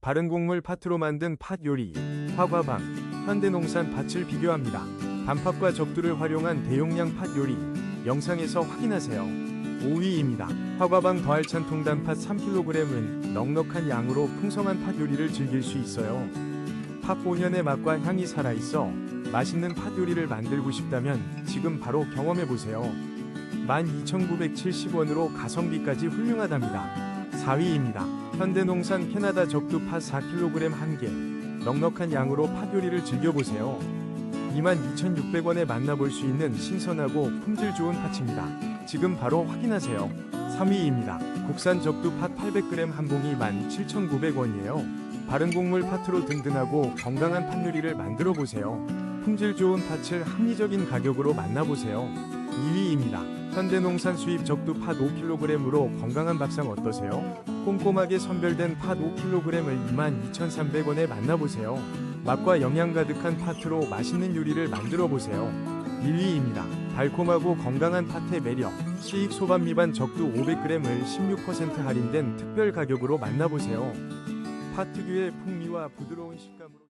바른 곡물 팥으로 만든 팥 요리, 화과방, 현대농산 팥을 비교합니다. 단팥과 적두를 활용한 대용량 팥 요리, 영상에서 확인하세요. 5위입니다. 화과방 더할 찬 통 단팥 3kg은 넉넉한 양으로 풍성한 팥 요리를 즐길 수 있어요. 팥 본연의 맛과 향이 살아있어 맛있는 팥 요리를 만들고 싶다면 지금 바로 경험해보세요. 12,970원으로 가성비까지 훌륭하답니다. 4위입니다. 현대농산 캐나다 적두팥 4kg 1개. 넉넉한 양으로 팥 요리를 즐겨보세요. 22,600원에 만나볼 수 있는 신선하고 품질 좋은 팥입니다. 지금 바로 확인하세요. 3위입니다. 국산 적두팥 800g 한 봉이 17,900원이에요. 바른 곡물 팥으로 든든하고 건강한 팥 요리를 만들어 보세요. 품질 좋은 팥을 합리적인 가격으로 만나보세요. 2위입니다. 현대농산 수입 적두팥 5kg으로 건강한 밥상 어떠세요? 꼼꼼하게 선별된 팥 5kg을 22,300원에 만나보세요. 맛과 영양 가득한 팥으로 맛있는 요리를 만들어 보세요. 1위입니다. 달콤하고 건강한 팥의 매력. 시익 소반 미반 적두 500g을 16% 할인된 특별 가격으로 만나보세요. 팥 특유의 풍미와 부드러운 식감으로